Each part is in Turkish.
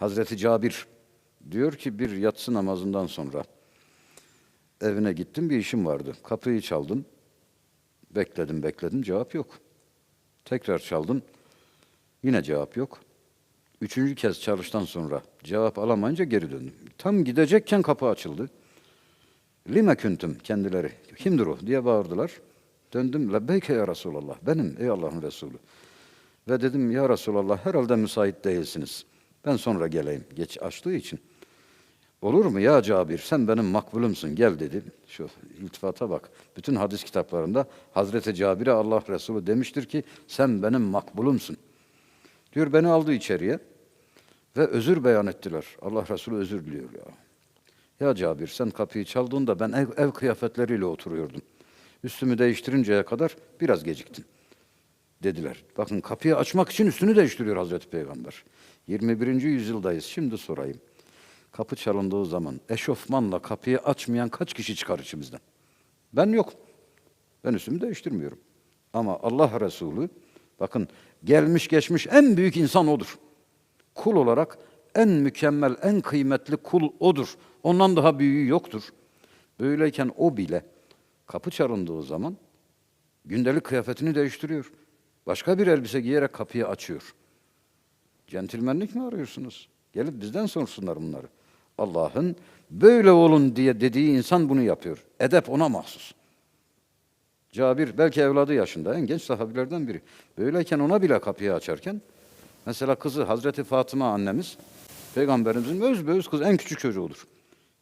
Hazreti Cabir diyor ki bir yatsı namazından sonra evine gittim bir işim vardı. Kapıyı çaldım. Bekledim bekledim cevap yok. Tekrar çaldım. Yine cevap yok. Üçüncü kez çalıştan sonra cevap alamayınca geri döndüm. Tam gidecekken kapı açıldı. Lime küntüm kendileri. Kimdir o diye bağırdılar. Döndüm. Lebbeyke ya Resulallah. Benim ey Allah'ın Resulü. Ve dedim ya Resulallah herhalde müsait değilsiniz. Ben sonra geleyim. Geç açtığı için. Olur mu ya Cabir sen benim makbulümsün gel dedi. Şu iltifata bak. Bütün hadis kitaplarında Hazreti Cabir'e Allah Resulü demiştir ki sen benim makbulumsun. Diyor beni aldı içeriye ve özür beyan ettiler. Allah Resulü özür diliyor ya. Ya Cabir sen kapıyı çaldığında ben ev, ev kıyafetleriyle oturuyordum. Üstümü değiştirinceye kadar biraz geciktin dediler. Bakın kapıyı açmak için üstünü değiştiriyor Hazreti Peygamber. 21. yüzyıldayız. Şimdi sorayım. Kapı çalındığı zaman eşofmanla kapıyı açmayan kaç kişi çıkar içimizden? Ben yok. Ben üstümü değiştirmiyorum. Ama Allah Resulü bakın gelmiş geçmiş en büyük insan odur. Kul olarak en mükemmel, en kıymetli kul odur. Ondan daha büyüğü yoktur. Böyleyken o bile kapı çalındığı zaman gündelik kıyafetini değiştiriyor. Başka bir elbise giyerek kapıyı açıyor. Centilmenlik mi arıyorsunuz? Gelip bizden sorsunlar bunları. Allah'ın böyle olun diye dediği insan bunu yapıyor. Edep ona mahsus. Cabir belki evladı yaşında en genç sahabilerden biri. Böyleyken ona bile kapıyı açarken mesela kızı Hazreti Fatıma annemiz peygamberimizin öz öz kız en küçük çocuğudur.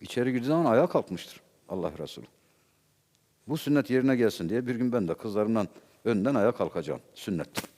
İçeri girdiği zaman ayağa kalkmıştır Allah Resulü. Bu sünnet yerine gelsin diye bir gün ben de kızlarımdan önden ayağa kalkacağım. Sünnet.